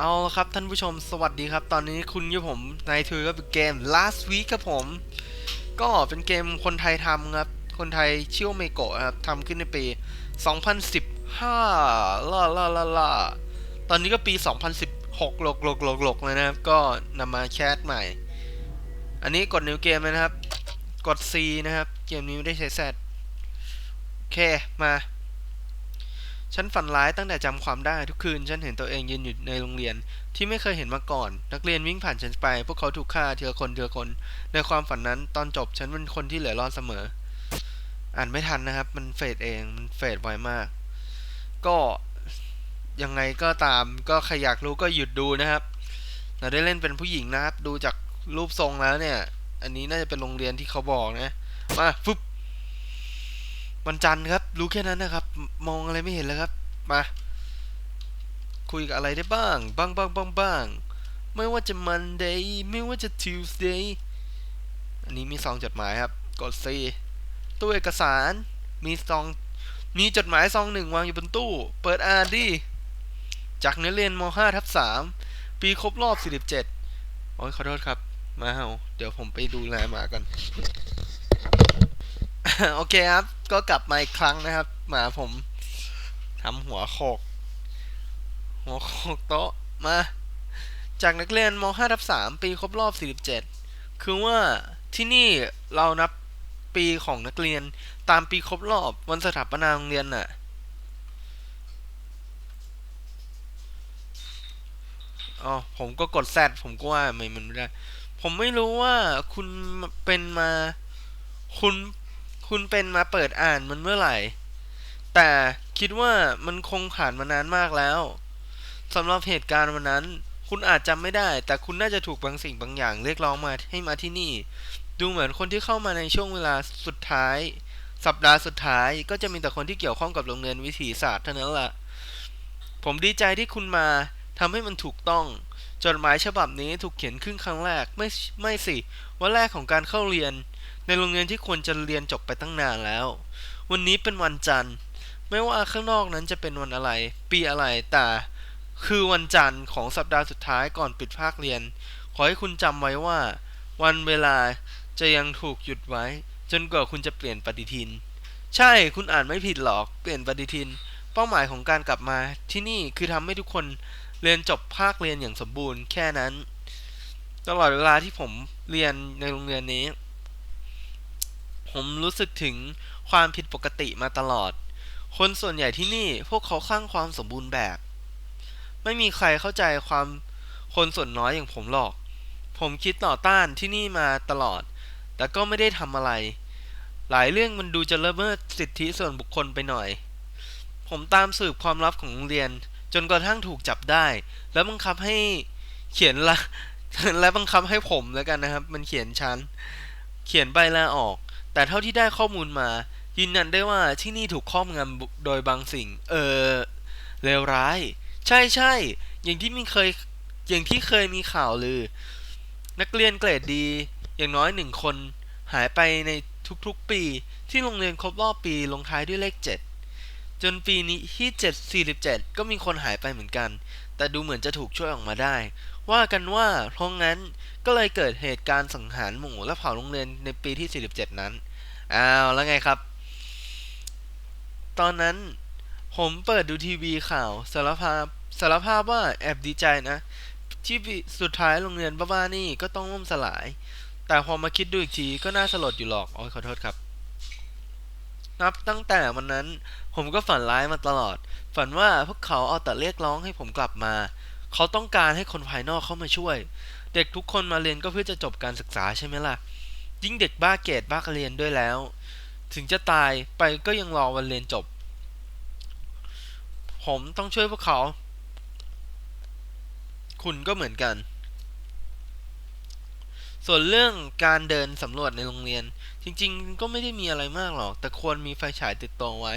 เอาละครับท่านผู้ชมสวัสดีครับ ตอนนี้คุณอยู่ผมในถือก็เป็นเกม last week ครับผม ก็เป็นเกมคนไทยทำครับ คนไทยชื่อว่าเมโกะครับทำขึ้นในปี 2015ล่าล่าล่าล่าตอนนี้ก็ปี 2016หลกหลกหลกหลกเลยนะครับ ก็นำมาแคสใหม่ อันนี้กดนิวเกมนะครับ กด C นะครับ เกมนี้ไม่ได้ใช้ Z โอเคมา ฉันฝันร้ายตั้งแต่จำความได้ทุกคืน ฉันเห็นตัวเองยืนอยู่ในโรงเรียน ที่ไม่เคยเห็นมาก่อน นักเรียนวิ่งผ่านฉันไป พวกเขาถูกฆ่าทีละคนทีละคน ในความฝันนั้นตอนจบฉันเป็นคนที่เหลือรอดเสมอ อ่านไม่ทันนะครับ มันเฟดเองมันเฟดไวมาก ก็ยังไงก็ตามก็ใครอยากรู้ก็หยุดดูนะครับเราได้เล่นเป็นผู้หญิงนะครับ ดูจากรูปทรงแล้วเนี่ย อันนี้น่าจะเป็นโรงเรียนที่เขาบอกนะมาฟึบ วันจันทร์ครับ รู้แค่นั้นนะครับ มองอะไรไม่เห็นเลยครับ มา คุยกับอะไรได้บ้าง บ้างบ้างบ้างบ้างไม่ว่าจะ Monday ไม่ว่าจะ Tuesday อันนี้มีซองจดหมายครับ กด C ตู้เอกสาร มีซอง มีจดหมายซองหนึ่งวางอยู่บนตู้ เปิดอ่านดิ จากนักเรียนม .5 ทับ3ปีครบรอบ 47 โอ้ยขอโทษครับ มาเฮาเดี๋ยวผมไปดูแลหมาก่อน โอเคครับ ก็กลับมาอีกครั้งนะครับหมาผมทำหัวโขก หัวโขกโต๊ะมา จากนักเรียนม .5 ทับ3ปีครบรอบ 47 คือว่าที่นี่เรานับปีของนักเรียนตามปีครบรอบวันสถาปนาโรงเรียนน่ะอ๋อผมก็กดแซดผมก็ว่าไม่มันไม่ได้ ผมไม่รู้ว่าคุณเป็นมา คุณ คุณเป็นมาเปิดอ่านมันเมื่อไหร่ แต่คิดว่ามันคงผ่านมานานมากแล้วสำหรับเหตุการณ์วันนั้น คุณอาจจำไม่ได้ แต่คุณน่าจะถูกบางสิ่งบางอย่างเรียกร้องมาให้มาที่นี่ ดูเหมือนคนที่เข้ามาในช่วงเวลาสุดท้าย สัปดาห์สุดท้ายก็จะมีแต่คนที่เกี่ยวข้องกับโรงเรียนวิถีศาสตร์เท่านั้นละผมดีใจที่คุณมาทำให้มันถูกต้องจดหมายฉบับนี้ถูกเขียนขึ้นครั้งแรกไม่ไม่สิ วันแรกของการเข้าเรียน ในโรงเรียนที่ควรจะเรียนจบไปตั้งนานแล้ว วันนี้เป็นวันจันทร์ ไม่ว่าข้างนอกนั้นจะเป็นวันอะไร ปีอะไรแต่คือวันจันทร์ของสัปดาห์สุดท้ายก่อนปิดภาคเรียน ขอให้คุณจำไว้ว่า วันเวลาจะยังถูกหยุดไว้ จนกว่าคุณจะเปลี่ยนปฏิทิน ใช่คุณอ่านไม่ผิดหรอกเปลี่ยนปฏิทิน เป้าหมายของการกลับมาที่นี่คือทำให้ทุกคนเรียนจบภาคเรียนอย่างสมบูรณ์แค่นั้น ตลอดเวลาที่ผมเรียนในโรงเรียนนี้ ผมรู้สึกถึงความผิดปกติมาตลอด คนส่วนใหญ่ที่นี่พวกเขาคลั่งความสมบูรณ์แบบ ไม่มีใครเข้าใจความคนส่วนน้อยอย่างผมหรอก ผมคิดต่อต้านที่นี่มาตลอด แต่ก็ไม่ได้ทำอะไร หลายเรื่องมันดูจะละเมิดสิทธิส่วนบุคคลไปหน่อย ผมตามสืบความลับของโรงเรียน จนกระทั่งถูกจับได้ แล้วบังคับให้เขียนละและบังคับให้ผมแล้วกันนะครับ มันเขียนชั้น เขียนใบลาออก แต่เท่าที่ได้ข้อมูลมายืนยันได้ว่าที่นี่ถูกครอบงำโดยบางสิ่ง เออเลวร้าย ใช่ใช่อย่างที่มีเคยอย่างที่เคยมีข่าวลือ นักเรียนเกรดดี อย่างน้อยหนึ่งคน หายไปในทุกๆปี ที่โรงเรียนครบรอบปีลงท้ายด้วยเลข 7 จนปีนี้ที่ 7 47 ก็มีคนหายไปเหมือนกัน แต่ดูเหมือนจะถูกช่วยออกมาได้ ว่ากันว่าเพราะงั้นก็เลยเกิดเหตุการณ์สังหารหมู่และเผาโรงเรียนในปีที่ 47 นั้น อ้าวแล้วไงครับ ตอนนั้นผมเปิดดูทีวีข่าวสารภาพสารภาพว่าแอบดีใจนะ ที่สุดท้ายโรงเรียนบ้าๆนี่ก็ต้องล่มสลาย แต่พอมาคิดดูอีกทีก็น่าสลดอยู่หรอกอ๋อขอโทษครับ นับตั้งแต่วันนั้นผมก็ฝันร้ายมาตลอด ฝันว่าพวกเขาเอาแต่เรียกร้องให้ผมกลับมา เขาต้องการให้คนภายนอกเข้ามาช่วย เด็กทุกคนมาเรียนก็เพื่อจะจบการศึกษาใช่ไหมล่ะ ยิ่งเด็กบ้าเกรดบ้าเรียนด้วยแล้ว ถึงจะตายไปก็ยังรอวันเรียนจบ ผมต้องช่วยพวกเขา คุณก็เหมือนกัน ส่วนเรื่องการเดินสำรวจในโรงเรียน จริงๆ ก็ไม่ได้มีอะไรมากหรอก แต่ควรมีไฟฉายติดตัวไว้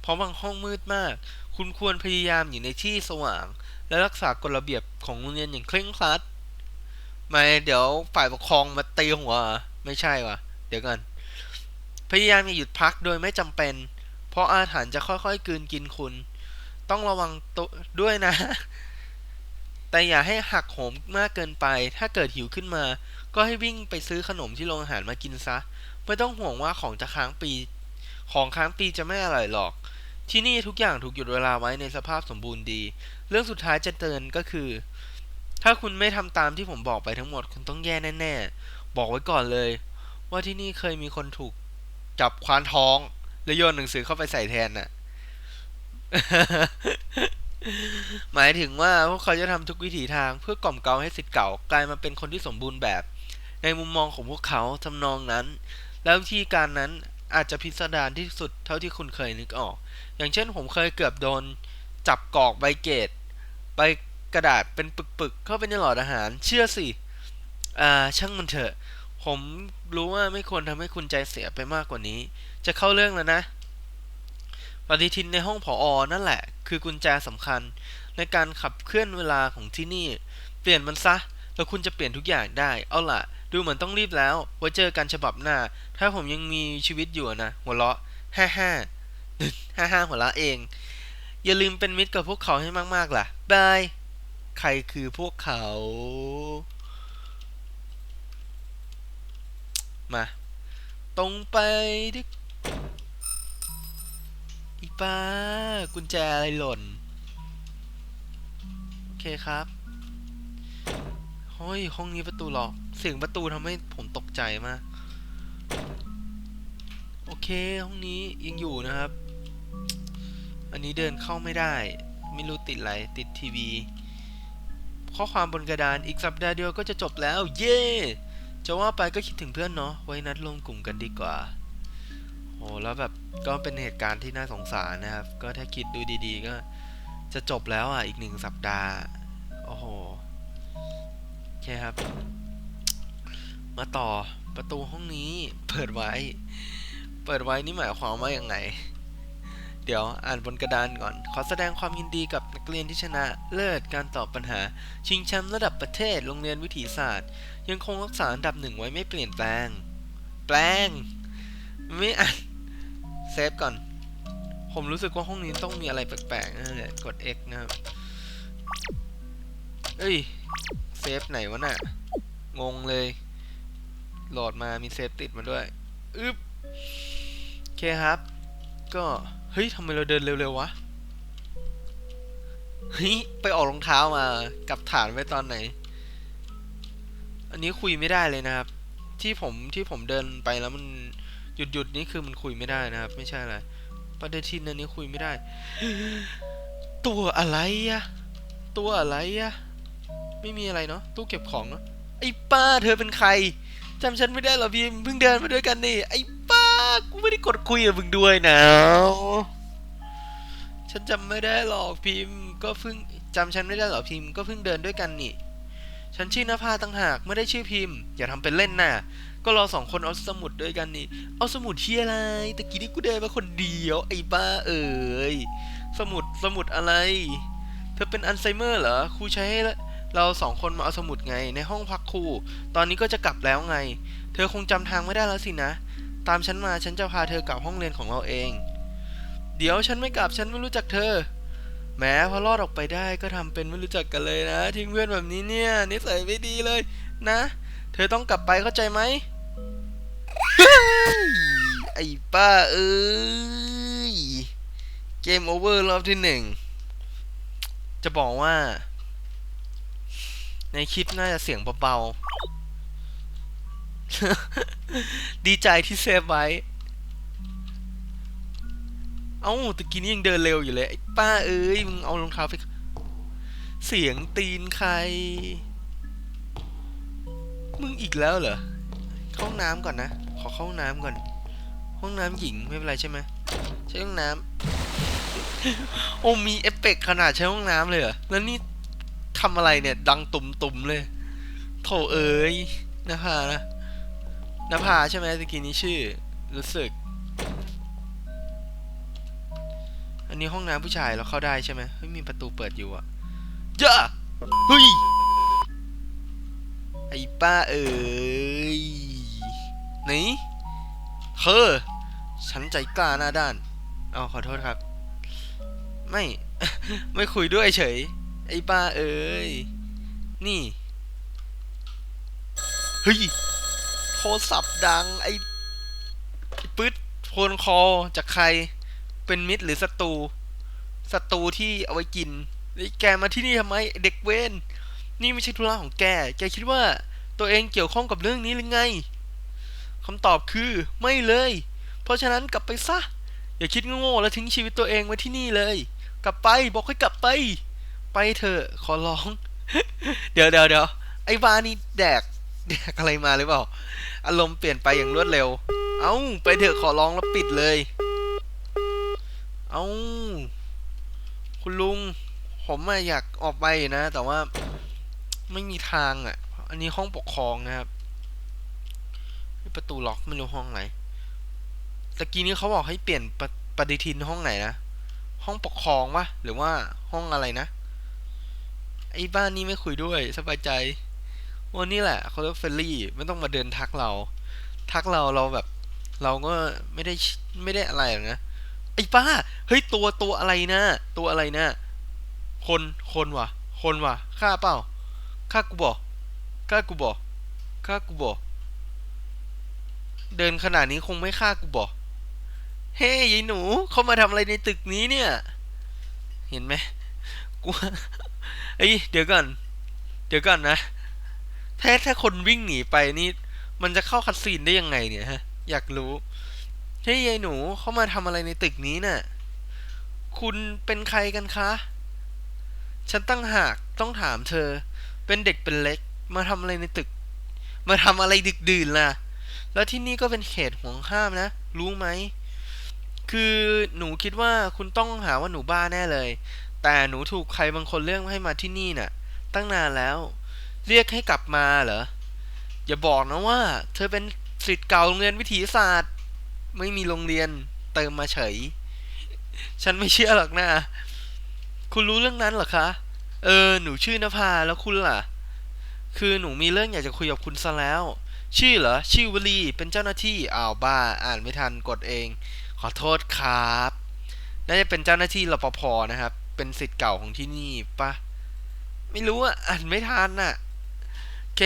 เพราะบางห้องมืดมาก คุณควรพยายามอยู่ในที่สว่าง และรักษากฎระเบียบของโรงเรียนอย่างเคร่งครัดไม่เดี๋ยวฝ่ายปกครองมาตีหัว ไม่ใช่วะเดี๋ยวก่อน พยายามอย่าหยุดพักโดยไม่จำเป็น เพราะอาถรรพ์จะค่อยๆกืนกินคุณ ต้องระวังตัวด้วยนะ แต่อย่าให้หักโหมมากเกินไป ถ้าเกิดหิวขึ้นมา ก็ให้วิ่งไปซื้อขนมที่โรงอาหารมากินซะ ไม่ต้องห่วงว่าของจะค้างปี ของค้างปีจะไม่อร่อยหรอก ที่นี่ทุกอย่างถูกหยุดเวลาไว้ในสภาพสมบูรณ์ดี เรื่องสุดท้ายจะเตือนก็คือถ้าคุณไม่ทำตามที่ผมบอกไปทั้งหมด คุณต้องแย่แน่ๆ บอกไว้ก่อนเลย ว่าที่นี่เคยมีคนถูกจับควานท้องแล้วโยนหนังสือเข้าไปใส่แทนน่ะ หมายถึงว่าพวกเขาจะทำทุกวิถีทางเพื่อกล่อมเกลาให้สิทธิ์เก่ากลายมาเป็นคนที่สมบูรณ์แบบ ในมุมมองของพวกเขาทำนองนั้น แล้ววิธีการนั้นอาจจะพิสดารที่สุดเท่าที่คุณเคยนึกออก อย่างเช่นผมเคยเกือบโดน จับกรอกใบเกตใบกระดาษเป็นปึกๆ เข้าไปในหลอดอาหาร เชื่อสิ อ่าช่างมันเถอะ ผมรู้ว่าไม่ควรทำให้คุณใจเสียไปมากกว่านี้ จะเข้าเรื่องแล้วนะ ปฏิทินในห้องผออนั่นแหละ คือกุญแจสำคัญ ในการขับเคลื่อนเวลาของที่นี่ เปลี่ยนมันซะ แล้วคุณจะเปลี่ยนทุกอย่างได้ เอาล่ะ ดูเหมือนต้องรีบแล้ว ไว้เจอกันฉบับหน้า ถ้าผมยังมีชีวิตอยู่นะ หัวเราะฮ่าฮ่าฮ่าฮ่าหัวเราะเอง อย่าลืมเป็นมิตรกับพวกเขาให้มากๆล่ะ บาย ใครคือพวกเขา มา ตรงไปดิอีป้ากุญแจอะไรหล่น โอเคครับเฮ้ยห้องนี้ประตูล็อกเสียงประตูทำให้ผมตกใจมาก โอเคห้องนี้ยังอยู่นะครับ อันนี้เดินเข้าไม่ได้ ไม่รู้ติดอะไรติดทีวี ข้อความบนกระดานอีกสัปดาห์เดียวก็จะจบแล้ว เย้ จะว่าไปก็คิดถึงเพื่อนเนาะไว้นัดรวมกลุ่มกันดีกว่าโอ้แล้วแบบก็เป็นเหตุการณ์ที่น่าสงสารนะครับ ก็ถ้าคิดดูดีๆ ก็จะจบแล้วอะ อีกหนึ่งสัปดาห์ โอ้โหโอเคครับ มาต่อประตูห้องนี้เปิดไว้ เปิดไว้นี่หมายความว่ายังไง เดี๋ยวอ่านบนกระดานก่อน ขอแสดงความยินดีกับนักเรียนที่ชนะเลิศการตอบปัญหา ชิงแชมป์ระดับประเทศโรงเรียนวิถีศาสตร์ ยังคงรักษาอันดับหนึ่งไว้ไม่เปลี่ยนแปลง แปลง ไม่อ่านเซฟก่อน ผมรู้สึกว่าห้องนี้ต้องมีอะไรแปลกๆนะเนี่ยกด X นะครับ เอ้ย เซฟไหนวะน่ะ งงเลย โหลดมามีเซฟติดมาด้วยอึ๊บโอเคครับ ก็เฮ้ยทำไมเราเดินเร็วๆวะเฮ้ยไปออกรองเท้ามากับฐานไว้ตอนไหน อันนี้คุยไม่ได้เลยนะครับ ที่ผมที่ผมเดินไปแล้วมันหยุดหยุดนี่คือมันคุยไม่ได้นะครับ ไม่ใช่อะไรประเด็นทินอันนี้คุยไม่ได้ ตัวอะไรอะตัวอะไรอะไม่มีอะไรเนาะตู้เก็บของเนาะไอ้ป้าเธอเป็นใครจำฉันไม่ได้หรอพิมพ์เพิ่งเดินมาด้วยกันนี่ไอ้ป้ากูไม่ได้กดคุยกับมึงด้วยนะฉันจำไม่ได้หรอกพิมพ์ก็เพิ่งจำฉันไม่ได้หรอพิมพ์ก็เพิ่งเดินด้วยกันนี่ ฉันชื่อนภาต่างหากไม่ได้ชื่อพิมพ์ อย่าทำเป็นเล่นน่ะ ก็เราสองคนเอาสมุดด้วยกันนี่ เอาสมุดที่อะไรตะกี้นี่กูเดินมาคนเดียว ไอ้บ้าเอ๋ยสมุดสมุดอะไร เธอเป็นอัลไซเมอร์เหรอครูใช้ให้เราสองคนมาเอาสมุดไงในห้องพักครู ตอนนี้ก็จะกลับแล้วไง เธอคงจำทางไม่ได้แล้วสินะ ตามฉันมาฉันจะพาเธอกลับห้องเรียนของเราเอง เดี๋ยวฉันไม่กลับฉันไม่รู้จักเธอ แม้พอรอดออกไปได้ก็ทำเป็นไม่รู้จักกันเลยนะ ทิ้งเพื่อนแบบนี้เนี่ยนิสัยไม่ดีเลยนะ เธอต้องกลับไปเข้าใจไหมไอ้ป้าเอ้ยเกมโอเวอร์รอบที่หนึ่งจะบอกว่า ในคลิปน่าจะเสียงเบาๆ ดีใจที่เซฟไว้ เอ้าตะกี้นี้ยังเดินเร็วอยู่เลยไอ้ป้าเอ้ยมึงเอารองเท้าไปเสียงตีนใคร มึงอีกแล้วเหรอเข้าห้องน้ำก่อนนะ ขอเข้าห้องน้ำก่อน ห้องน้ำหญิงไม่เป็นไรใช่ไหมใช้ห้องน้ำโอ้มีเอฟเฟกต์ขนาดใช้ห้องน้ำเลยเหรอแล้วนี่ทำอะไรเนี่ย ดังตุ่มๆเลยโถเอ้ยนภานะนภาใช่ไหมตะกี้นี้ชื่อ รู้สึก อันนี้ห้องน้ำผู้ชายเราเข้าได้ใช่ไหมเฮ้ยมีประตูเปิดอยู่อะเจ้าเฮ้ยไอ้ป้าเอ๋ยไหนเธอฉันใจกล้าหน้าด้านเอาขอโทษครับ ไม่ ไม่คุยด้วยเฉย ไอ้ป้าเอ๋ยนี่เฮ้ยโทรศัพท์ดังไอ้ไอ้ปึ๊ดโฟนคอลจากใคร เป็นมิตรหรือศัตรูศัตรูที่เอาไว้กินไอ้แกมาที่นี่ทำไมเด็กเวนนี่ไม่ใช่ธุระของแก แกคิดว่าตัวเองเกี่ยวข้องกับเรื่องนี้หรือไงคำตอบคือไม่เลย เพราะฉะนั้นกลับไปซะ อย่าคิดโง่ๆแล้วทิ้งชีวิตตัวเองไว้ที่นี่เลย กลับไปบอกให้กลับไป ไปเถอะขอร้อง เดี๋ยวเดี๋ยวเดี๋ยวไอ้บานี่แดกแดกอะไรมาหรือเปล่า อารมณ์เปลี่ยนไปอย่างรวดเร็ว เอ้าไปเถอะขอร้องแล้วปิดเลย เอาคุณลุง ผมอะอยากออกไปนะ แต่ว่าไม่มีทางอะ อันนี้ห้องปกครองนะครับ ประตูล็อกไม่รู้ห้องไหนตะกี้นี้เขาบอกให้เปลี่ยนปปฏิทินห้องไหนนะ ห้องปกครองวะหรือว่าห้องอะไรนะ ไอ้บ้านนี้ไม่คุยด้วยสบายใจวันนี้แหละเขาเรียกเฟรลี่ไม่ต้องมาเดินทักเรา ทักเราเราแบบ เราก็ไม่ได้ไม่ได้อะไรหรอกนะ ไอ้ป้า เฮ้ยตัวตัวอะไรนะ ตัวอะไรนะ คนคนวะคนวะฆ่าเปล่าฆ่ากูบอกฆ่ากูบอกฆ่ากูบอกเดินขนาดนี้คงไม่ฆ่ากูบอกเฮ้ยยายหนูเขามาทำอะไรในตึกนี้เนี่ย เห็นไหมกูเอ้ยเดี๋ยวก่อนเดี๋ยวก่อนนะถ้าถ้าคนวิ่งหนีไปนี่ มันจะเข้าคัดซีนได้ยังไงเนี่ยฮะ อยากรู้ เฮ้ยายหนูเขามาทำอะไรในตึกนี้น่ะ คุณเป็นใครกันคะ ฉันตั้งหากต้องถามเธอ เป็นเด็กเป็นเล็ก มาทำอะไรในตึก มาทำอะไรดึกดื่นล่ะ แล้วที่นี่ก็เป็นเขตห่วงห้ามนะ รู้ไหม คือหนูคิดว่าคุณต้องหาว่าหนูบ้าแน่เลย แต่หนูถูกใครบางคนเรียกให้มาที่นี่น่ะ ตั้งนานแล้ว เรียกให้กลับมาเหรอ อย่าบอกนะว่า เธอเป็นศิษย์เก่าโรงเรียนวิถีศาสตร์ ไม่มีโรงเรียนเติมมาเฉย ฉันไม่เชื่อหรอกนะ คุณรู้เรื่องนั้นเหรอคะ เออ หนูชื่อนภาแล้วคุณล่ะ คือหนูมีเรื่องอยากจะคุยกับคุณซะแล้ว ชื่อเหรอ ชื่อวลี เป็นเจ้าหน้าที่ อ้าวบ้า อ่านไม่ทันกดเอง ขอโทษครับ น่าจะเป็นเจ้าหน้าที่รปภนะครับ เป็นสิทธิ์เก่าของที่นี่ปะไม่รู้อะ อ่านไม่ทันน่ะ โอเค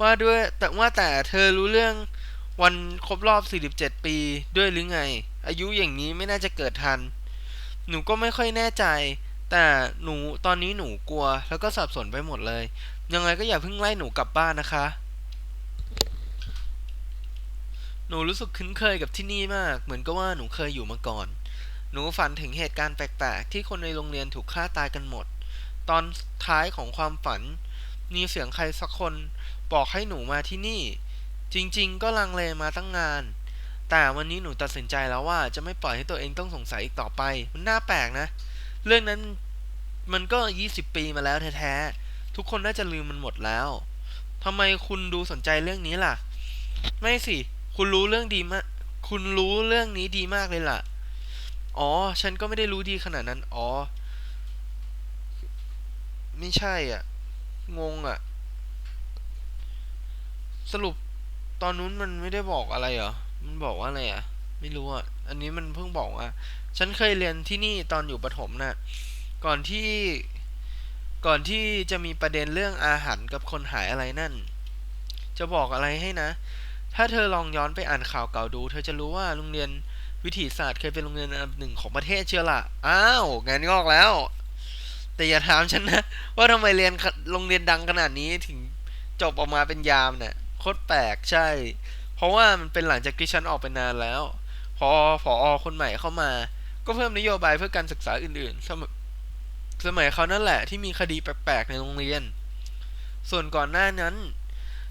ว่าด้วย แต่ว่าแต่เธอรู้เรื่อง วันครบรอบ 47 ปีด้วยหรือไง อายุอย่างนี้ไม่น่าจะเกิดทัน หนูก็ไม่ค่อยแน่ใจ แต่หนูตอนนี้หนูกลัว แล้วก็สับสนไปหมดเลย ยังไงก็อย่าเพิ่งไล่หนูกลับบ้านนะคะ หนูรู้สึกคุ้นเคยกับที่นี่มาก เหมือนกับว่าหนูเคยอยู่มาก่อน หนูฝันถึงเหตุการณ์แปลกๆ ที่คนในโรงเรียนถูกฆ่าตายกันหมด ตอนท้ายของความฝัน มีเสียงใครสักคน บอกให้หนูมาที่นี่ จริงๆ ก็ลังเลมาตั้งนาน แต่วันนี้หนูตัดสินใจแล้วว่าจะไม่ปล่อยให้ตัวเองต้องสงสัยอีกต่อไป มันน่าแปลกนะ เรื่องนั้นมันก็ 20 ปีมาแล้วแท้ๆ ทุกคนน่าจะลืมมันหมดแล้ว ทำไมคุณดูสนใจเรื่องนี้ล่ะ ไม่สิ คุณรู้เรื่องดีมาก คุณรู้เรื่องนี้ดีมากเลยล่ะ อ๋อ ฉันก็ไม่ได้รู้ดีขนาดนั้น อ๋อ ไม่ใช่อะ งงอะ สรุป ตอนนู้นมันไม่ได้บอกอะไรเหรอ มันบอกว่าอะไรอะ ไม่รู้อะ อันนี้มันเพิ่งบอกว่า ฉันเคยเรียนที่นี่ตอนอยู่ประถมน่ะ ก่อนที่ ก่อนที่จะมีประเด็นเรื่องอาหารกับคนหายอะไรนั่น จะบอกอะไรให้นะ ถ้าเธอลองย้อนไปอ่านข่าวเก่าดู เธอจะรู้ว่าโรงเรียนวิถีศาสตร์เคยเป็นโรงเรียนอันดับหนึ่งของประเทศเชียวล่ะ อ้าวงานงอกแล้ว แต่อย่าถามฉันนะ ว่าทำไมเรียนโรงเรียนดังขนาดนี้ถึงจบออกมาเป็นยามเนี่ย โคตรแปลกใช่ เพราะว่ามันเป็นหลังจากที่ฉันออกไปนานแล้ว พอผออคนใหม่เข้ามา ก็เพิ่มนโยบายเพื่อการศึกษาอื่นๆ สมสมัยเขานั่นแหละที่มีคดีแปลกๆในโรงเรียน ส่วนก่อนหน้านั้น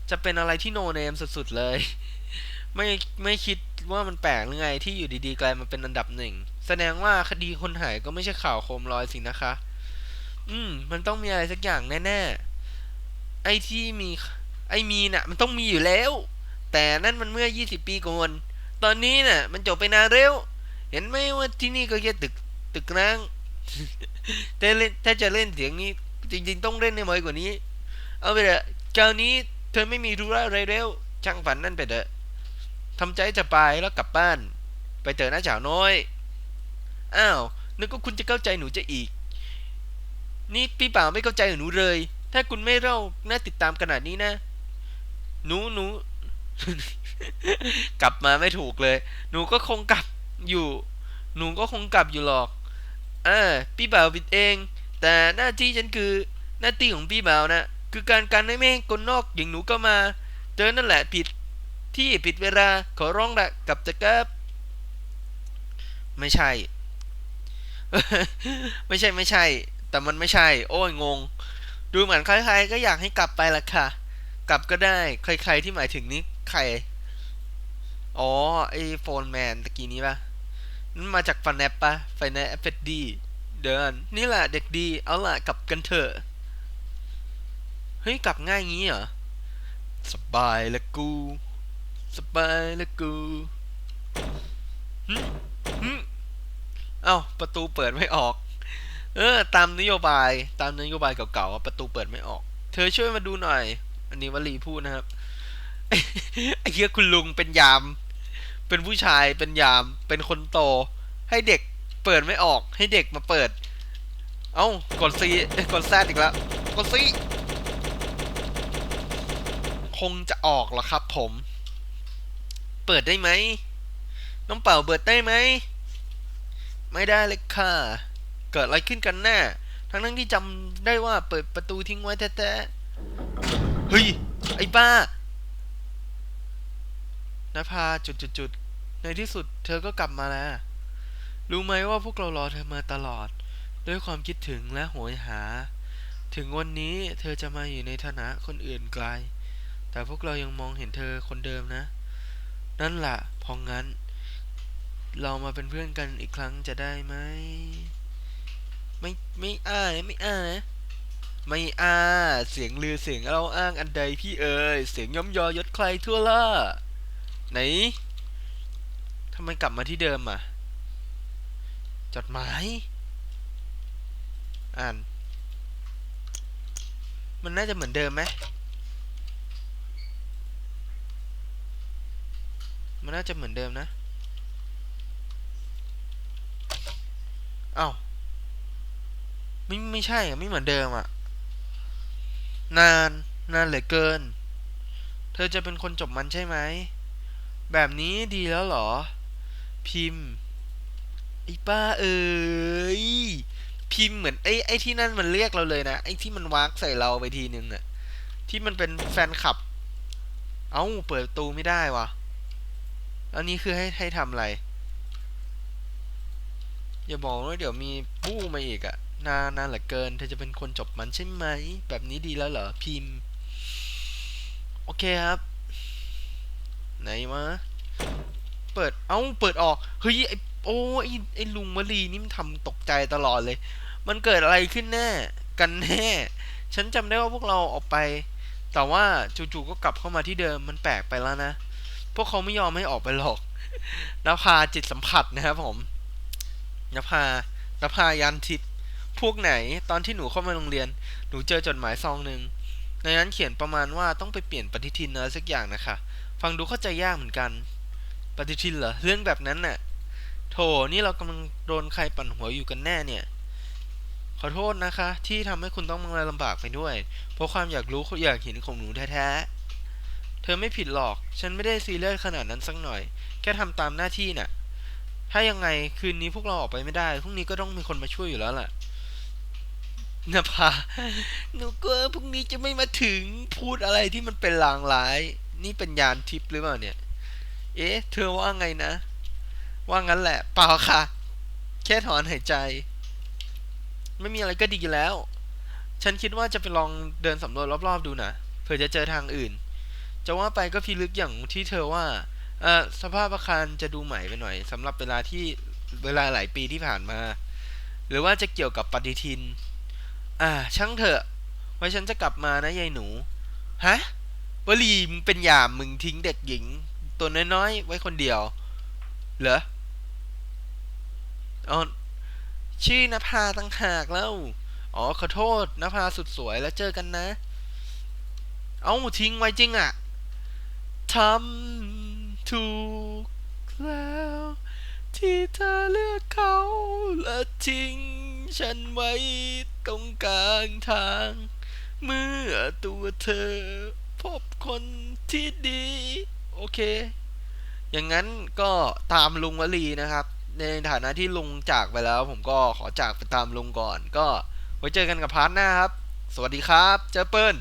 จะเป็นอะไรที่โนเนมสุดๆเลย ไม่ไม่คิดว่ามันแปลกหรือไงที่อยู่ดีๆกลายมาเป็นอันดับหนึ่ง แสดงว่าคดีคนหายก็ไม่ใช่ข่าวโคมลอยสินะคะ อืม มันต้องมีอะไรสักอย่างแน่ๆ ไอ้ที่มี ไอ้มีน่ะมันต้องมีอยู่แล้ว แต่นั่นมันเมื่อ 20 ปีก่อน ตอนนี้น่ะ มันจบไปนานเร็ว เห็นไหมว่าที่นี่ก็แค่ตึกตึกร้างแต่เล่นถ้าจะเล่นเสียงนี้ จริงๆต้องเล่นในมอยกว่านี้ เอาไปเถอะเจ้านี้เธอไม่มีธุระอะไรแล้วช่างฝันนั่นไปเถอะทำใจจะไปแล้วกลับบ้าน ไปเจอหน้าจ่าน้อย อ้าวนึกว่าคุณจะเข้าใจหนูจะอีก นี่พี่เปล่าไม่เข้าใจหนูเลย ถ้าคุณไม่เล่าน่าติดตามขนาดนี้นะ หนูหนูกลับมาไม่ถูกเลย หนูก็คงกลับอยู่ หนูก็คงกลับอยู่หรอกเออพี่บ่าวผิดเอง แต่หน้าที่ฉันคือหน้าที่ของพี่บ่าวนะ คือการการให้ไม่คนนอกอย่างหนูก็มา เจอนั่นแหละผิดที่ผิดเวลาขอร้องละกลับจะกลับ ไม่ใช่ ไม่ใช่ไม่ใช่ แต่มันไม่ใช่ โอ้ยงง ดูเหมือนใครๆก็อยากให้กลับไปละค่ะ กลับก็ได้ ใคร ๆ ที่หมายถึงนี้ใคร อ๋อ ไอโฟนแมนตะกี้นี้ปะนั่นมาจากฟันแอปปะฟันแอปเฟดดี เดิน นี่แหละเด็กดี เอาล่ะกลับกันเถอะ เฮ้ย กลับง่ายงี้เหรอ สบายละกู สบายละกูเอ้า ประตูเปิดไม่ออก เออ ตามนโยบาย ตามนโยบายเก่าๆ ประตูเปิดไม่ออก เธอช่วยมาดูหน่อย อันนี้วลีพูดนะครับไอ้เหี้ยคุณลุงเป็นยาม เป็นผู้ชายเป็นยาม เป็นคนโต ให้เด็กเปิดไม่ออก ให้เด็กมาเปิด เอ้ากดซีกดแซดอีกแล้วกดซีคงจะออกหรอครับ ผม เปิดได้ไหมน้องเป่าเปิดได้ไหมไม่ได้เลยค่ะ เกิดอะไรขึ้นกันแน่ทั้งทั้งที่จำได้ว่าเปิดประตูทิ้งไว้แท้ๆ เฮ้ย ไอ้บ้านภาจุดจุดจุดๆในที่สุดเธอก็กลับมาแล้ว รู้ไหมว่าพวกเรารอเธอมาตลอด ด้วยความคิดถึงและโหยหา ถึงวันนี้เธอจะมาอยู่ในฐานะคนอื่นไกล แต่พวกเรายังมองเห็นเธอคนเดิมนะ นั่นแหละพราะงั้น เรามาเป็นเพื่อนกันอีกครั้งจะได้ไหม ไม่ไม่อ้านะไม่อ้านะ ไม่อ้า เสียงลือเสียงเราอ้างอันใดพี่เอ่ยเสียงย่อมยอยศใครทั่วล่ะไหนทำไมกลับมาที่เดิมอะ จดหมาย อ่าน มันน่าจะเหมือนเดิมไหมมันน่าจะเหมือนเดิมนะเอ้าไม่ไม่ใช่อะไม่เหมือนเดิมอะ นานนานเหลือเกิน เธอจะเป็นคนจบมันใช่ไหม แบบนี้ดีแล้วเหรอ พิมพ์ไอ้ป้าเอ๋ยพิมพ์เหมือนไอ้ไอ้ที่นั่นมันเรียกเราเลยนะไอ้ที่มันวากใส่เราไปทีนึงอะที่มันเป็นแฟนคลับ เอ้าเปิดประตูไม่ได้วะอันนี้คือให้ให้ทำอะไร อย่าบอกว่าเดี๋ยวมีปู้มาอีกอะ นานนานเหลือเกิน เธอจะเป็นคนจบมันใช่ไหม แบบนี้ดีแล้วเหรอ พิมพ์ โอเคครับ ไหนวะ เปิด เอ้า เปิดออก เฮ้ย ไอโอ้ไอไอลุงมะลีนี่มันทำตกใจตลอดเลย มันเกิดอะไรขึ้นแน่ กันแน่ ฉันจำได้ว่าพวกเราออกไป แต่ว่าจู่ๆก็กลับเข้ามาที่เดิม มันแปลกไปแล้วนะ พวกเขาไม่ยอมให้ออกไปหรอกนภาจิตสัมผัสนะครับผมนภานภายันทิพย พวกไหนตอนที่หนูเข้ามาโรงเรียน หนูเจอจดหมายซองหนึ่งในนั้นเขียนประมาณว่าต้องไปเปลี่ยนปฏิทินอะไรสักอย่างนะคะ ฟังดูเข้าใจยากเหมือนกัน ปฏิทินเหรอเรื่องแบบนั้นน่ะโถนี่เรากำลังโดนใครปั่นหัวอยู่กันแน่เนี่ย ขอโทษนะคะ ที่ทำให้คุณต้องมาลำบากไปด้วย เพราะความอยากรู้อยากเห็นของหนูแท้ๆ เธอไม่ผิดหรอก ฉันไม่ได้ซีเรียสขนาดนั้นสักหน่อย แค่ทำตามหน้าที่น่ะ ถ้ายังไงคืนนี้พวกเราออกไปไม่ได้ พรุ่งนี้ก็ต้องมีคนมาช่วยอยู่แล้วล่ะ นภาหนูกลัวพรุ่งนี้จะไม่มาถึงพูดอะไรที่มันเป็นลางร้าย นี่เป็นยานทิพย์หรือเปล่าเนี่ย เอ๊ะ เธอว่าไงนะ ว่างั้นแหละ เปล่าค่ะ แค่ถอนหายใจ ไม่มีอะไรก็ดีแล้ว ฉันคิดว่าจะไปลองเดินสำรวจรอบๆดูนะเผื่อจะเจอทางอื่น จะว่าไปก็พิลึกอย่างที่เธอว่าเอ่อสภาพอาคารจะดูใหม่ไปหน่อยสำหรับเวลาที่เวลาหลายปีที่ผ่านมา หรือว่าจะเกี่ยวกับปฏิทิน อ่า ช่างเถอะ ไว้ฉันจะกลับมานะยายหนู ฮะวลีมึงเป็นยามมึงทิ้งเด็กหญิง ตัวน้อยๆ ไว้คนเดียว เหรออ๋อชื่อนภาตั้งหากแล้ว อ๋อขอโทษนภาสุดสวยแล้วเจอกันนะ เอาทิ้งไว้จริงอะทำถูกแล้ว ที่เธอเลือกเขาและทิ้ง ฉันไว้ตรงกลางทาง เมื่อตัวเธอ พบคนที่ดี โอเค อย่างนั้นก็ตามลุงวลีนะครับ ในฐานะที่ลุงจากไปแล้ว ผมก็ขอจากไปตามลุงก่อน ก็ไว้เจอกันกับพาร์ทหน้าครับ สวัสดีครับ เจอเปิ้ล